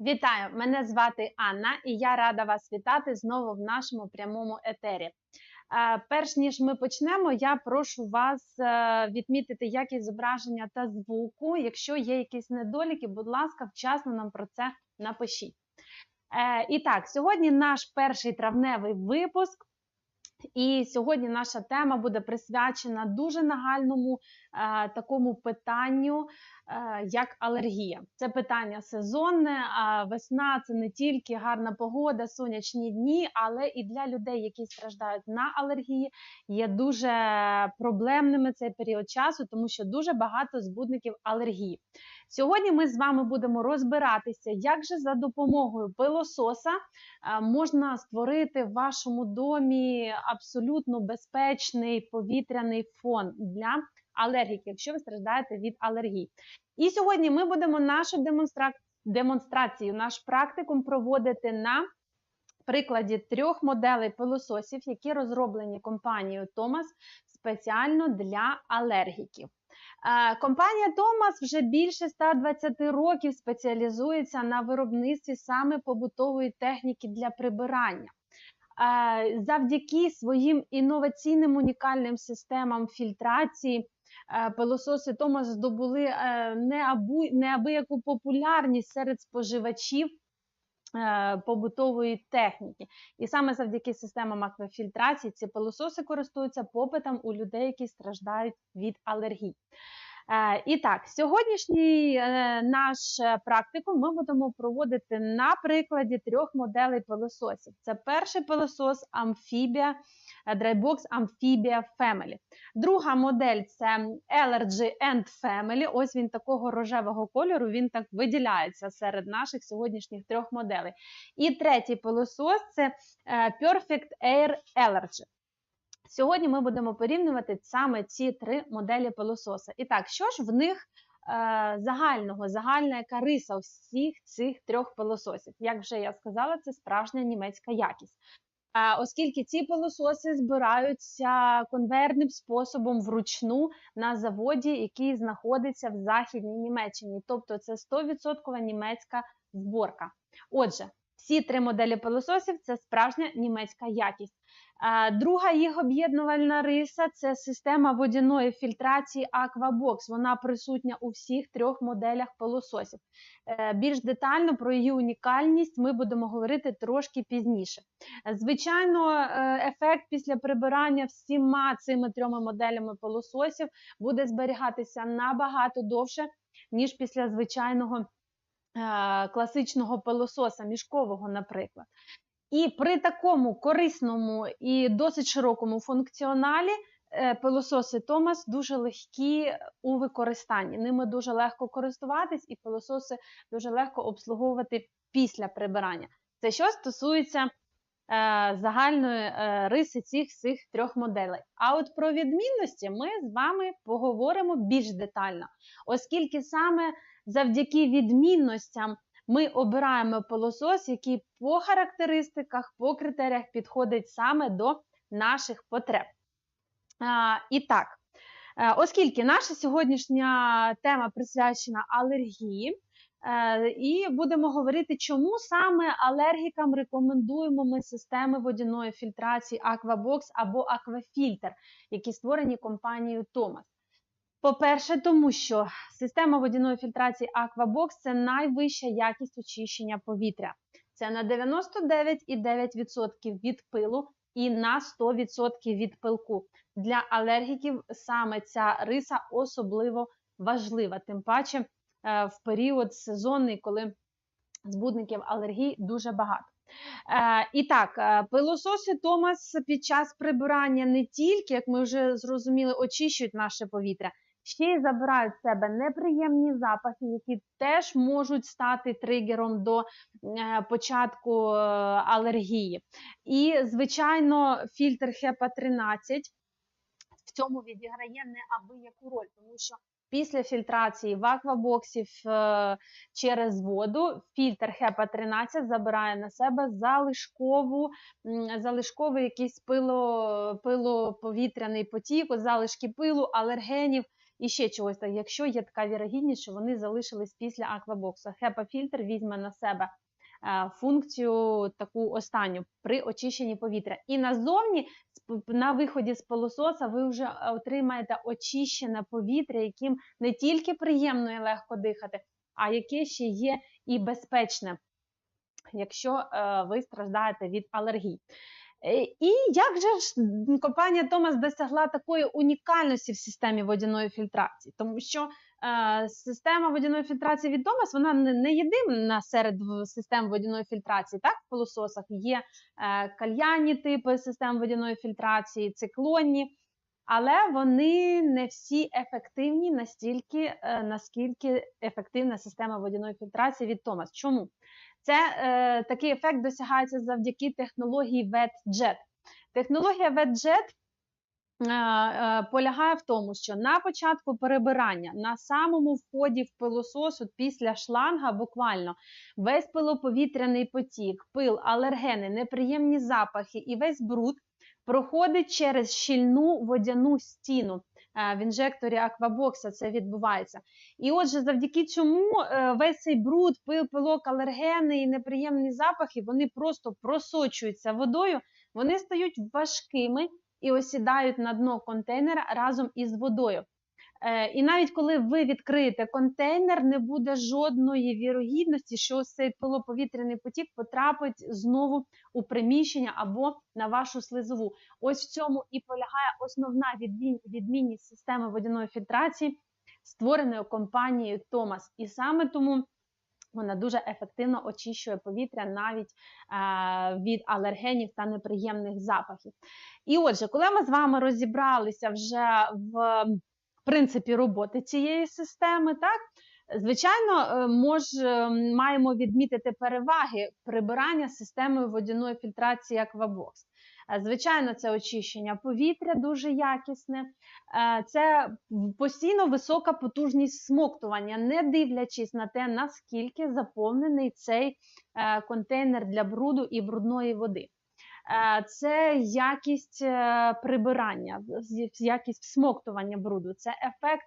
Вітаю! Мене звати Анна, і я рада вас вітати знову в нашому прямому етері. Е, Перш ніж ми почнемо, я прошу вас е, відмітити якість зображення та звуку. Якщо є якісь недоліки, будь ласка, вчасно нам про це напишіть. Е, І так, сьогодні наш перший травневий випуск. І сьогодні наша тема буде присвячена дуже нагальному е, такому питанню, е, як алергія. Це питання сезонне. А весна це не тільки гарна погода, сонячні дні, але і для людей, які страждають на алергії, є дуже проблемними цей період часу, тому що дуже багато збудників алергії. Сьогодні ми з вами будемо розбиратися, як же за допомогою пилососа е, можна створити в вашому домі абсолютно безпечний повітряний фон для алергіків, якщо ви страждаєте від алергії. І сьогодні ми будемо нашу демонстра... демонстрацію, наш практикум проводити на прикладі трьох моделей пилососів, які розроблені компанією Thomas спеціально для алергіків. Е, Компанія Томас вже більше 120 років спеціалізується на виробництві саме побутової техніки для прибирання. Е, Завдяки своїм інноваційним унікальним системам фільтрації е, пилососи Томас здобули неабияку популярність серед споживачів побутової техніки. І саме завдяки системам аквафільтрації ці пилососи користуються попитом у людей, які страждають від алергій. Е, І так, сьогоднішній е, наш практику ми будемо проводити на прикладі трьох моделей пилососів. Це перший пилосос е, Drybox Amphibia Family. Друга модель це Allergy and Family. Ось він такого рожевого кольору, він так виділяється серед наших сьогоднішніх трьох моделей. І третій пилосос це е, Perfect Air Allergy. Сьогодні ми будемо порівнювати саме ці три моделі пилососа. І так, що ж в них е, загального, загальна яка риса всіх цих трьох пилососів? Як вже я сказала, це справжня німецька якість. Оскільки ці пилососи збираються конвейерним способом вручну на заводі, який знаходиться в Західній Німеччині. Тобто це 100% німецька зборка. Отже, всі три моделі пилососів це справжня німецька якість. Друга їх об'єднувальна риса це система водяної фільтрації Aquabox. Вона присутня у всіх трьох моделях пилососів. Е, Більш детально про її унікальність ми будемо говорити трошки пізніше. Звичайно, е, ефект після прибирання всіма цими трьома моделями пилососів буде зберігатися набагато довше, ніж після звичайного е, класичного пилососа, мішкового, наприклад. І при такому корисному і досить широкому функціоналі е, пилососи Томас дуже легкі у використанні. Ними дуже легко користуватись, і пилососи дуже легко обслуговувати після прибирання. Це що стосується е, загальної е, риси цих всіх трьох моделей. А от про відмінності ми з вами поговоримо більш детально, оскільки саме завдяки відмінностям ми обираємо пилосос, який по характеристиках, по критеріях підходить саме до наших потреб. А, і так, е, оскільки наша сьогоднішня тема присвячена алергії, е, і будемо говорити, чому саме алергікам рекомендуємо ми системи водяної фільтрації Aquabox або Aquafilter, які створені компанією Thomas. По-перше, тому що система водяної фільтрації Aquabox – це найвища якість очищення повітря. Це на 99,9% від пилу і на 100% від пилку. Для алергіків саме ця риса особливо важлива, тим паче е, в період сезонний, коли збудників алергій дуже багато. Е, і так, е, пилососи Томас під час прибирання не тільки, як ми вже зрозуміли, очищують наше повітря, ще й забирають в себе неприємні запахи, які теж можуть стати тригером до е, початку е, алергії. І, звичайно, фільтр HEPA 13 в цьому відіграє неабияку роль, тому що після фільтрації в аквабоксів е, через воду фільтр HEPA 13 забирає на себе залишкову, залишковий якийсь пило, пилоповітряний потік, от залишки пилу, алергенів і ще чогось, так, якщо є така вірогідність, що вони залишились після аквабоксу. HEPA-фільтр візьме на себе е, функцію таку останню при очищенні повітря. І назовні на виході з пилососа ви вже е, отримаєте очищене повітря, яким не тільки приємно і легко дихати, а яке ще є і безпечне, якщо е, ви страждаєте від алергій. І як же ж компанія Томас досягла такої унікальності в системі водяної фільтрації? Тому що е, система водяної фільтрації від Томас вона не, не єдина серед систем водяної фільтрації. Так, в пилососах є е, кальянні типи систем водяної фільтрації, циклонні. Але вони не всі ефективні настільки, е, наскільки ефективна система водяної фільтрації від Томас. Чому? Це е, такий ефект досягається завдяки технології WetJet. Технологія WetJet е, е, полягає в тому, що на початку перебирання, на самому вході в пилосос, от після шланга, буквально весь пилоповітряний потік, пил, алергени, неприємні запахи і весь бруд проходить через щільну водяну стіну. Е, В інжекторі аквабокса це відбувається. І отже, завдяки чому е, весь цей бруд, пил, пилок, алергени і неприємні запахи, вони просто просочуються водою, вони стають важкими і осідають на дно контейнера разом із водою. Е, І навіть коли ви відкриєте контейнер, не буде жодної вірогідності, що цей пилоповітряний потік потрапить знову у приміщення або на вашу слизову. Ось в цьому і полягає основна відмінність системи водяної фільтрації, створеної компанією Томас. І саме тому вона дуже ефективно очищує повітря навіть е, від алергенів та неприємних запахів. І отже, коли ми з вами розібралися вже в принципі роботи цієї системи, так звичайно, е, мож, е, маємо відмітити переваги прибирання системою водяної фільтрації Aquabox. Е, Звичайно, це очищення повітря дуже якісне, це постійно висока потужність всмоктування, не дивлячись на те, наскільки заповнений цей контейнер для бруду і брудної води. Е, Це якість е, прибирання, якість всмоктування бруду. Це ефект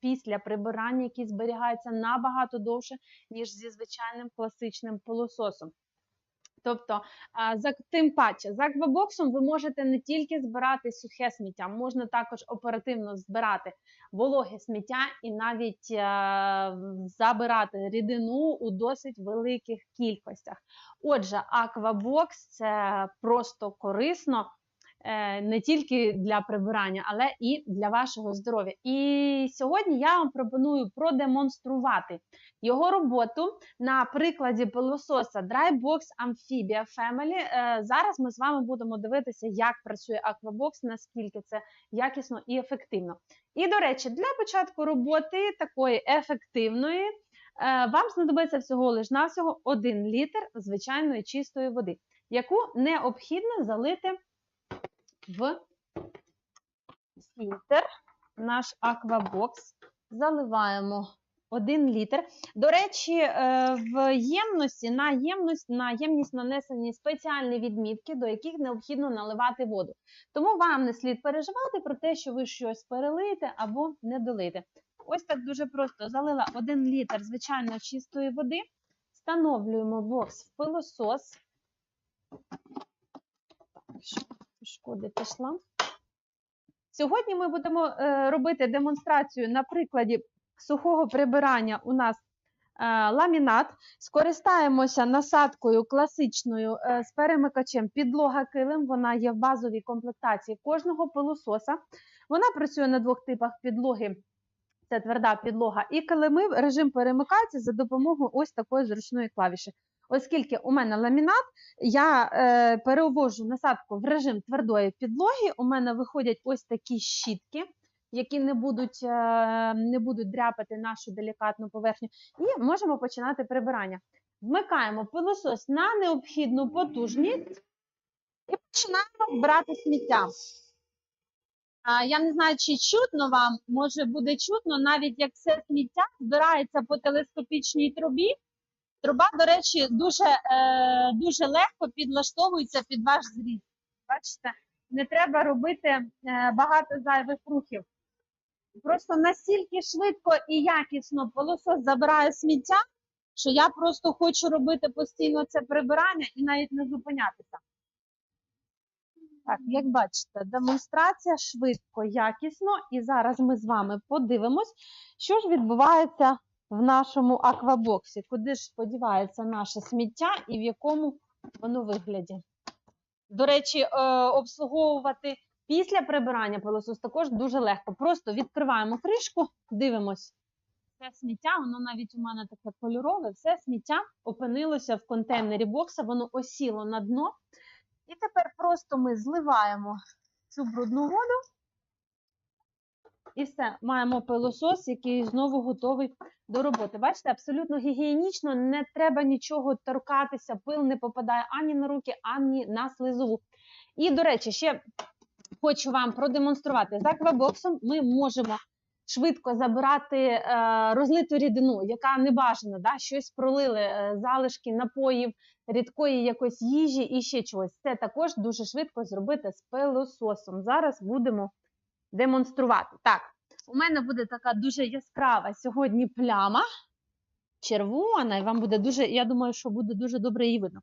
після прибирання, який зберігається набагато довше, ніж зі звичайним класичним пилососом. Тобто, за тим паче, за аквабоксом ви можете не тільки збирати сухе сміття, можна також оперативно збирати вологе сміття і навіть е, забирати рідину у досить великих кількостях. Отже, аквабокс це просто корисно. Е, Не тільки для прибирання, але і для вашого здоров'я. І сьогодні я вам пропоную продемонструвати його роботу на прикладі пилососа Drybox Amphibia Family. Е, Зараз ми з вами будемо дивитися, як працює Aquabox, наскільки це якісно і ефективно. І, до речі, для початку роботи такої ефективної е, вам знадобиться всього лиш навсього 1 літр звичайної чистої води, яку необхідно залити в фільтр, наш Aquabox. Заливаємо 1 літр. До речі, е, в ємності на ємність, на ємність нанесені спеціальні відмітки, до яких необхідно наливати воду. Тому вам не слід переживати про те, що ви щось перелиєте або не долите. Ось так дуже просто залила 1 літр звичайно чистої води, встановлюємо бокс в пилосос. Шкоди пішла. Сьогодні ми будемо е, робити демонстрацію на прикладі сухого прибирання у нас е, ламінат. Скористаємося насадкою класичною е, з перемикачем підлога килим. Вона є в базовій комплектації кожного пилососа. Вона працює на двох типах підлоги. Це тверда підлога і килими. Режим перемикається за допомогою ось такої зручної клавіші. Оскільки у мене ламінат, я е, перевожу насадку в режим твердої підлоги. У мене виходять ось такі щітки, які не будуть, е, не будуть дряпати нашу делікатну поверхню. І можемо починати прибирання. Вмикаємо пилосос на необхідну потужність і починаємо збирати сміття. Я не знаю, чи чутно вам, може буде чутно, навіть як все сміття збирається по телескопічній трубі. Труба, до речі, дуже, е, дуже легко підлаштовується під ваш зріст. Бачите, не треба робити е, багато зайвих рухів. Просто настільки швидко і якісно пилосос забирає сміття, що я просто хочу робити постійно це прибирання і навіть не зупинятися. Так, як бачите, демонстрація швидко, якісно, і зараз ми з вами подивимось, що ж відбувається в нашому аквабоксі, куди ж сподівається наше сміття і в якому воно вигляді. До речі, е, обслуговувати після прибирання пилосос також дуже легко. Просто відкриваємо кришку, дивимось. Все сміття, воно навіть у мене таке кольорове, все сміття опинилося в контейнері бокса, воно осіло на дно. І тепер просто ми зливаємо цю брудну воду. І все, маємо пилосос, який знову готовий до роботи. Бачите, абсолютно гігієнічно, не треба нічого торкатися, пил не попадає ані на руки, ані на слизову. І, до речі, ще хочу вам продемонструвати з аквабоксом. Ми можемо швидко забирати е, розлиту рідину, яка не бажана, да? щось пролили, е, залишки напоїв, рідкої якоїсь їжі і ще чогось. Це також дуже швидко зробити з пилососом. Зараз будемо демонструвати. Так, у мене буде така дуже яскрава сьогодні пляма, червона, і вам буде дуже, я думаю, що буде дуже добре її видно.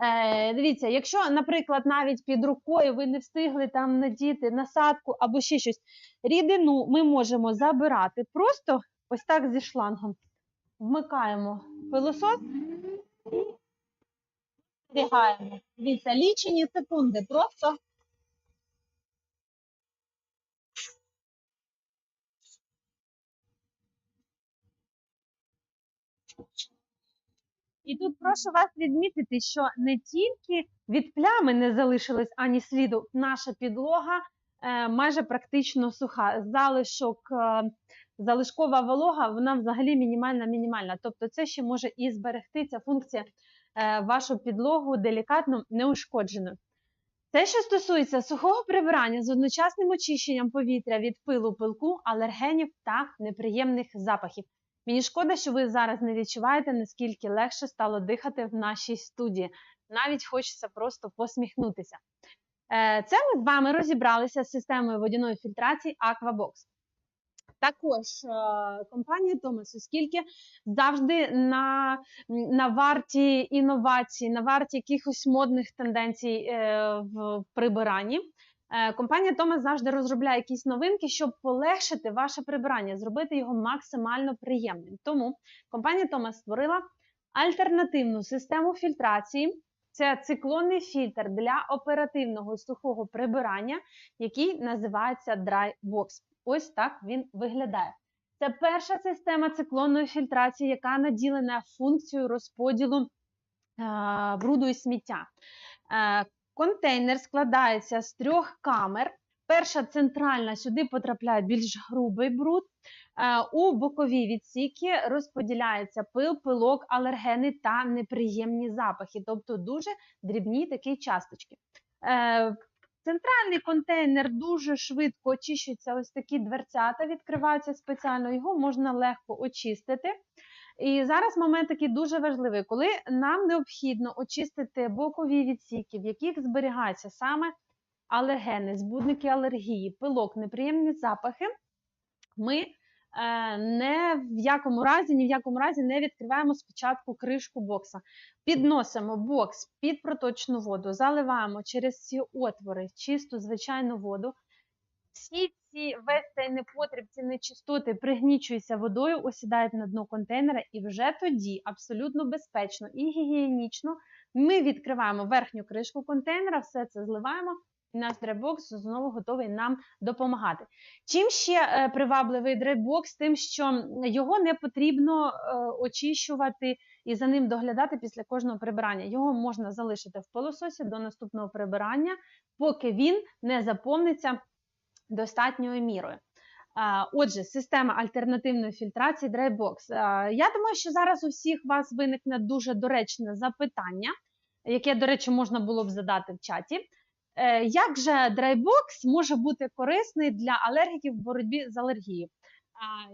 Е, дивіться, якщо, наприклад, навіть під рукою ви не встигли там надіти насадку або ще щось, рідину ми можемо забирати просто ось так зі шлангом. Вмикаємо пилосос і зберігаємо. Дивіться, лічені секунди просто. І тут прошу вас відмітити, що не тільки від плями не залишилось ані сліду, наша підлога е, майже практично суха. Залишок, е, залишкова волога, вона взагалі мінімальна, мінімальна. Тобто це ще може і зберегти ця функція е, вашу підлогу делікатно неушкодженою. Те, що стосується сухого прибирання з одночасним очищенням повітря від пилу, пилку, алергенів та неприємних запахів. Мені шкода, що ви зараз не відчуваєте, наскільки легше стало дихати в нашій студії. Навіть хочеться просто посміхнутися. Е, Це ми з вами розібралися з системою водяної фільтрації Aquabox. Також е, компанія Thomas, оскільки завжди на на варті інновацій, на варті якихось модних тенденцій е, в прибиранні, компанія Thomas завжди розробляє якісь новинки, щоб полегшити ваше прибирання, зробити його максимально приємним. Тому компанія Thomas створила альтернативну систему фільтрації. Це циклонний фільтр для оперативного сухого прибирання, який називається Dry Box. Ось так він виглядає. Це перша система циклонної фільтрації, яка наділена функцією розподілу е, бруду і сміття. Контейнер складається з трьох камер. Перша центральна сюди потрапляє більш грубий бруд. Е, у бокові відсіки розподіляється пил, пилок, алергени та неприємні запахи, тобто дуже дрібні такі часточки. Е, центральний контейнер дуже швидко очищується, ось такі дверцята відкриваються спеціально, його можна легко очистити. І зараз момент такий дуже важливий, коли нам необхідно очистити бокові відсіки, в яких зберігаються саме алергени, збудники алергії, пилок, неприємні запахи, ми е, не в якому разі, ні в якому разі не відкриваємо спочатку кришку бокса. Підносимо бокс під проточну воду, заливаємо через ці отвори чисту звичайну воду. Всі ці весь цей непотріб, ці нечистоти пригнічуються водою, осідають на дно контейнера, і вже тоді абсолютно безпечно і гігієнічно ми відкриваємо верхню кришку контейнера, все це зливаємо. І наш драйбокс знову готовий нам допомагати. Чим ще е, привабливий драйбокс? Тим, що його не потрібно е, очищувати і за ним доглядати після кожного прибирання. Його можна залишити в пилососі до наступного прибирання, поки він не заповниться достатньою мірою. Отже, система альтернативної фільтрації Drybox. Я думаю, що зараз у всіх вас виникне дуже доречне запитання, яке, до речі, можна було б задати в чаті. Е, як же Drybox може бути корисний для алергіків в боротьбі з алергією?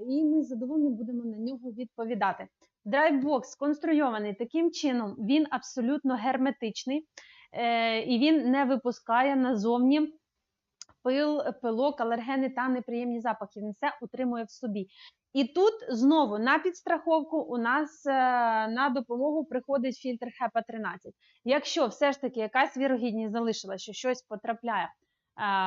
І ми з задоволенням будемо на нього відповідати. Drybox сконструйований таким чином, він абсолютно герметичний е, і він не випускає назовні пил, пилок, алергени та неприємні запахи. Він все утримує в собі. І тут знову на підстраховку у нас е, на допомогу приходить фільтр ХЕПА 13. Якщо все ж таки якась вірогідність залишила, що щось потрапляє е,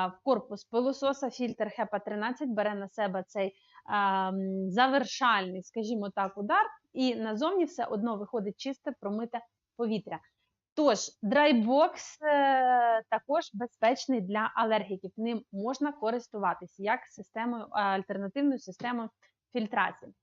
в корпус пилососа, фільтр ХЕПА 13 бере на себе цей ем, завершальний, скажімо так, удар, і назовні все одно виходить чисте, промите повітря. Тож, драйбокс е, також безпечний для алергіків. Ним можна користуватися як системою, е, альтернативною системою фільтрації.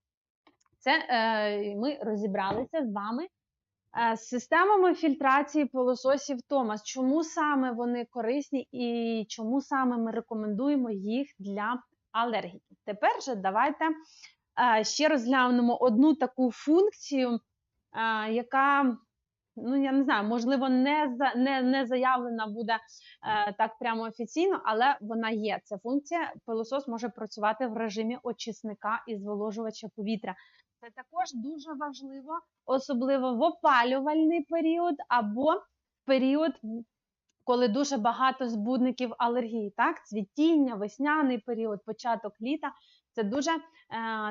Це е, ми розібралися з вами е, з системами фільтрації пилососів Томас. Чому саме вони корисні і чому саме ми рекомендуємо їх для алергіків? Тепер же давайте ще розглянемо одну таку функцію, яка ну я не знаю, можливо, не за не, не заявлена буде е, так прямо офіційно, але вона є. Ця функція. Пилосос може працювати в режимі очисника і зволожувача повітря. Це також дуже важливо, особливо в опалювальний період або в період. Коли дуже багато збудників алергії, так, цвітіння, весняний період, початок літа це дуже е,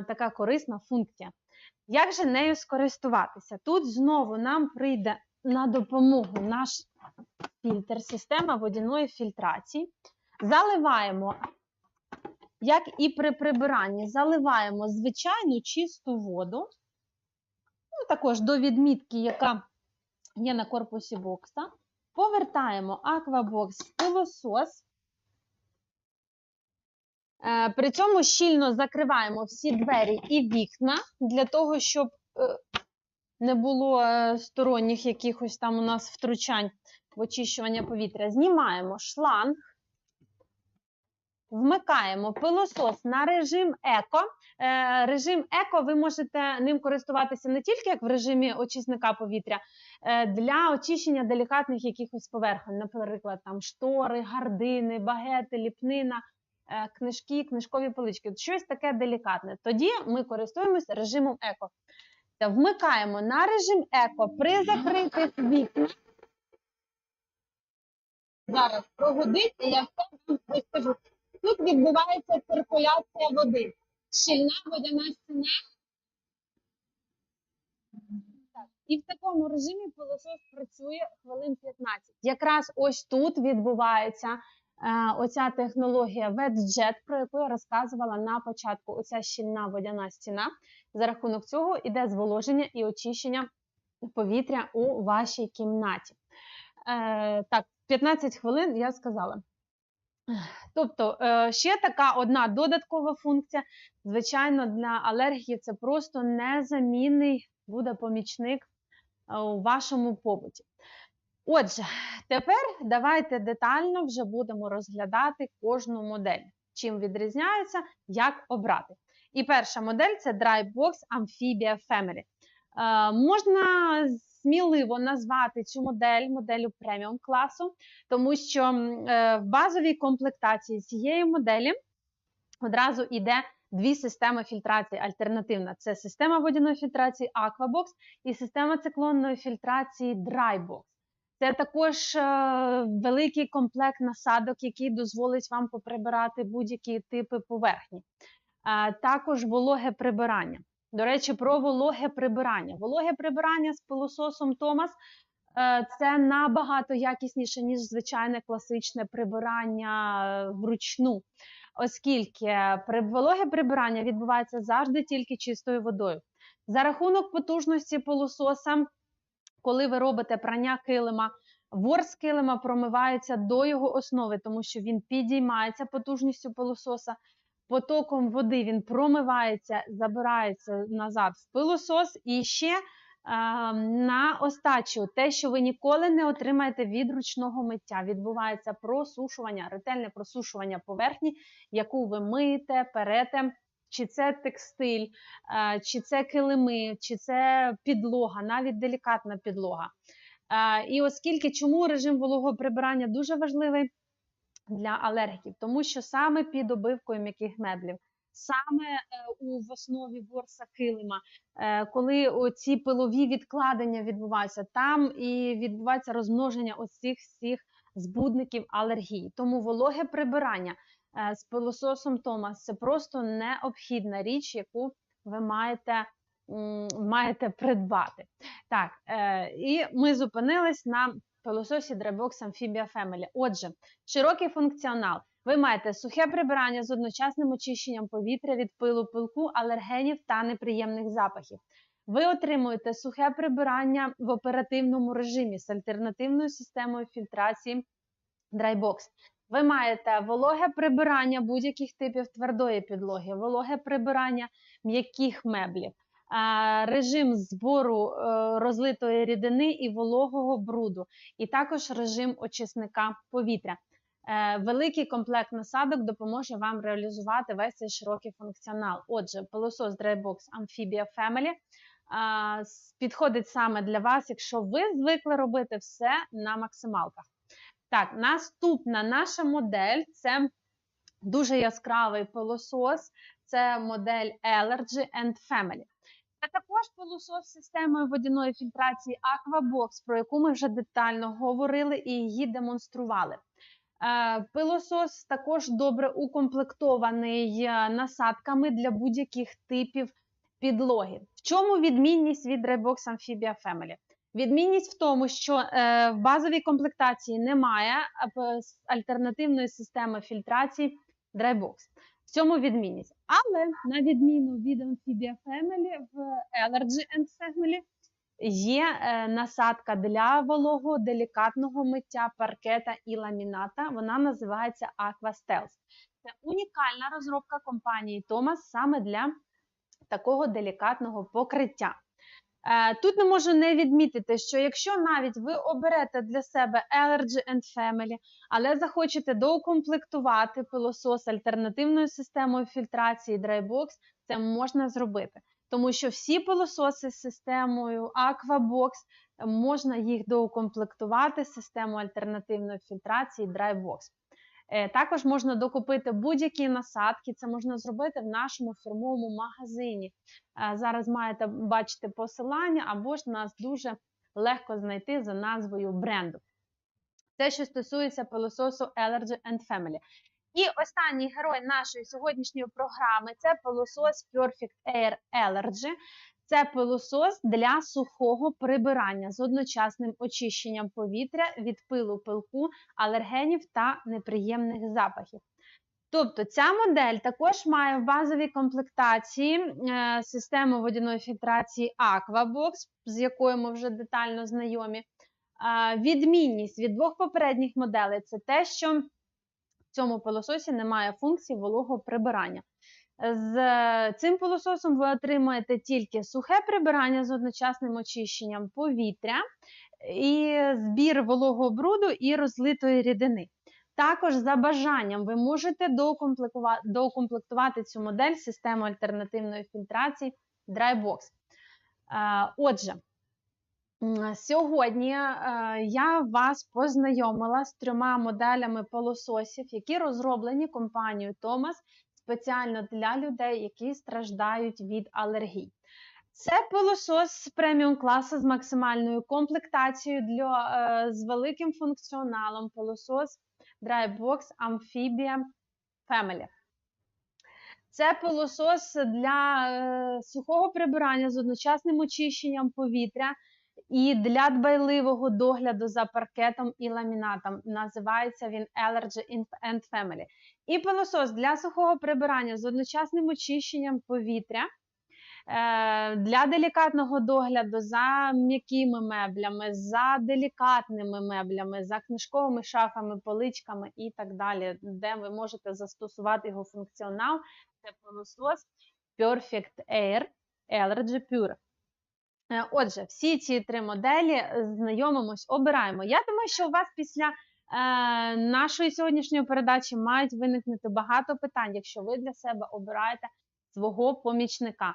така корисна функція. Як же нею скористуватися? Тут знову нам прийде на допомогу наш фільтр, система водяної фільтрації. Заливаємо, як і при прибиранні, заливаємо звичайну чисту воду, ну, також до відмітки, яка є на корпусі бокса. Повертаємо аквабокс в пилосос. Е, при цьому щільно закриваємо всі двері і вікна для того, щоб е, не було е, сторонніх якихось там у нас втручань в очищування повітря. Знімаємо шланг, вмикаємо пилосос на режим еко. Режим еко ви можете ним користуватися не тільки як в режимі очисника повітря, для очищення делікатних якихось поверхонь, наприклад, там штори, гардини, багети, ліпнина. Е, книжки, книжкові полички. Щось таке делікатне. Тоді ми користуємося режимом еко. Вмикаємо на режим еко при закритих вікнах. Зараз прогодить, і я все вам розкажу. Тут відбувається циркуляція води. Щільна водяна стіна. І в такому режимі пилосос працює хвилин 15. Якраз ось тут відбувається оця технологія WetJet, про яку я розказувала на початку, оця щільна водяна стіна. За рахунок цього йде зволоження і очищення повітря у вашій кімнаті. Е, так, 15 хвилин я сказала. Тобто, е, ще така одна додаткова функція. Звичайно, для алергії це просто незамінний буде помічник у вашому побуті. Отже, тепер давайте детально вже будемо розглядати кожну модель. Чим відрізняється, як обрати. І перша модель це Drybox Amphibia Family. Е, можна сміливо назвати цю модель моделлю преміум класу, тому що е, в базовій комплектації цієї моделі одразу йде дві системи фільтрації альтернативна. Це система водяної фільтрації Aquabox і система циклонної фільтрації Drybox. Це також е, великий комплект насадок, який дозволить вам поприбирати будь-які типи поверхні. Е, також вологе прибирання. До речі, про вологе прибирання. Вологе прибирання з пилососом Томас е, це набагато якісніше, ніж звичайне класичне прибирання вручну, оскільки вологе прибирання відбувається завжди тільки чистою водою. За рахунок потужності пилососа коли ви робите прання килима, ворс килима промивається до його основи, тому що він підіймається потужністю пилососа. Потоком води він промивається, забирається назад в пилосос. І ще е, на остачу те, що ви ніколи не отримаєте від ручного миття, відбувається просушування, ретельне просушування поверхні, яку ви миєте, перете чи це текстиль, е, чи це килими, чи це підлога, навіть делікатна підлога. Е, і оскільки чому режим вологого прибирання дуже важливий для алергіків, тому що саме під обивкою м'яких меблів. Саме е, у в основі ворса килима, коли ці пилові відкладення відбуваються, там і відбувається розмноження оцих всіх збудників алергії. Тому вологе прибирання з пилососом Томас це просто необхідна річ, яку ви маєте маєте придбати. Так, е, і ми зупинились на пилососі Drybox Amphibia Family. Отже, широкий функціонал. Ви маєте сухе прибирання з одночасним очищенням повітря від пилу, пилку, алергенів та неприємних запахів. Ви отримуєте сухе прибирання в оперативному режимі з альтернативною системою фільтрації Drybox. Ви маєте вологе прибирання будь-яких типів твердої підлоги, вологе прибирання м'яких меблів, режим збору е, розлитої рідини і вологого бруду, і також режим очисника повітря. Е, Великий комплект насадок допоможе вам реалізувати весь цей широкий функціонал. Отже, пилосос Drybox Amphibia Family підходить саме для вас, якщо ви звикли робити все на максималках. Так, наступна наша модель це дуже яскравий пилосос. Це модель Allergy and Family. Це також пилосос з системою водяної фільтрації Aquabox, про яку ми вже детально говорили і її демонстрували. Е, Пилосос також добре укомплектований е, насадками для будь-яких типів підлоги. В чому відмінність від Drybox Amphibia Family? Відмінність в тому, що е, в базовій комплектації немає с- альтернативної системи фільтрації Drybox. В цьому відмінність. Але на відміну від Amphibia Family, в Allergy and Family є е, насадка для вологого делікатного миття паркета і ламіната. Вона називається Aqua Stealth. Це унікальна розробка компанії Thomas саме для такого делікатного покриття. Е, Тут не можу не відмітити, що якщо навіть ви оберете для себе Allergy and Family, але захочете доукомплектувати пилосос альтернативною системою фільтрації Drybox, це можна зробити. Тому що всі пилососи з системою Aquabox е, можна їх доукомплектувати системою альтернативної фільтрації Drybox. Е, Також можна докупити будь-які насадки. Це можна зробити в нашому фірмовому магазині. Е, Зараз маєте бачити посилання, або ж нас дуже легко знайти за назвою бренду. Це, що стосується пилососу Allergy and Family. І останній герой нашої сьогоднішньої програми це пилосос Perfect Air Allergy. Це пилосос для сухого прибирання з одночасним очищенням повітря від пилу, пилку, алергенів та неприємних запахів. Тобто ця модель також має в базовій комплектації е, систему водяної фільтрації Aquabox, з якою ми вже детально знайомі. Е, Відмінність від двох попередніх моделей це те, що в цьому пилососі немає функції вологого прибирання. З цим пилососом ви отримаєте тільки сухе прибирання з одночасним очищенням повітря, і збір вологого бруду і розлитої рідини. Також за бажанням ви можете доукомплектува- доукомплектувати цю модель системою альтернативної фільтрації Drybox. Е, Отже, сьогодні е, я вас познайомила з трьома моделями пилососів, які розроблені компанією Thomas спеціально для людей, які страждають від алергій. Це пилосос преміум класу з максимальною комплектацією для, е, з великим функціоналом. Пилосос Drybox Amphibia Family. Це пилосос для е, сухого прибирання з одночасним очищенням повітря і для дбайливого догляду за паркетом і ламінатом. Називається він Allergy and Family. І пилосос для сухого прибирання з одночасним очищенням повітря. е, Для делікатного догляду за м'якими меблями, за делікатними меблями, за книжковими шафами, поличками і так далі, де ви можете застосувати його функціонал, це пилосос Perfect Air Allergy Pure. Е, Отже, всі ці три моделі е, знайомимось, обираємо. Я думаю, що у вас після е, нашої сьогоднішньої передачі мають виникнути багато питань, якщо ви для себе обираєте свого помічника.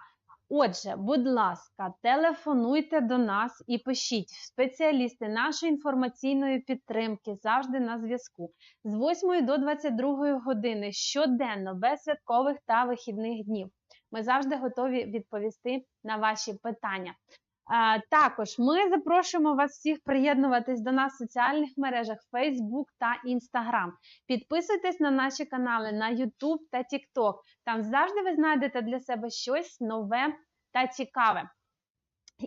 Отже, будь ласка, телефонуйте до нас і пишіть. Спеціалісти нашої інформаційної підтримки завжди на зв'язку з 8 до 22 години щоденно, без святкових та вихідних днів. Ми завжди готові відповісти на ваші питання. Також ми запрошуємо вас всіх приєднуватись до нас в соціальних мережах Facebook та Instagram. Підписуйтесь на наші канали на YouTube та TikTok. Там завжди ви знайдете для себе щось нове та цікаве.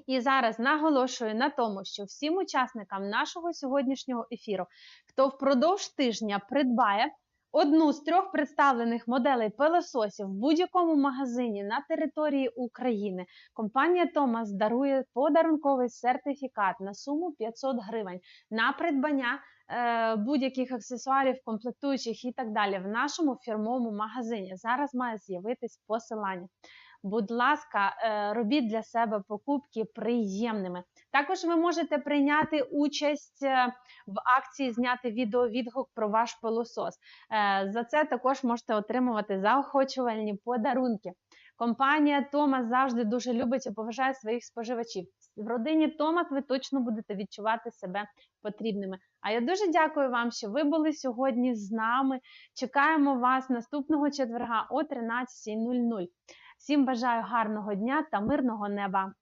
І зараз наголошую на тому, що всім учасникам нашого сьогоднішнього ефіру, хто впродовж тижня придбає одну з трьох представлених моделей пилососів в будь-якому магазині на території України, компанія Томас дарує подарунковий сертифікат на суму 500 гривень на придбання е, будь-яких аксесуарів, комплектуючих і так далі в нашому фірмовому магазині. Зараз має з'явитись посилання. Будь ласка, е, робіть для себе покупки приємними. Також ви можете прийняти участь е, в акції зняти відеовідгук про ваш пилосос. Е, За це також можете отримувати заохочувальні подарунки. Компанія Томас завжди дуже любить і поважає своїх споживачів. В родині Томас ви точно будете відчувати себе потрібними. А я дуже дякую вам, що ви були сьогодні з нами. Чекаємо вас наступного четверга о 13.00. Всім бажаю гарного дня та мирного неба.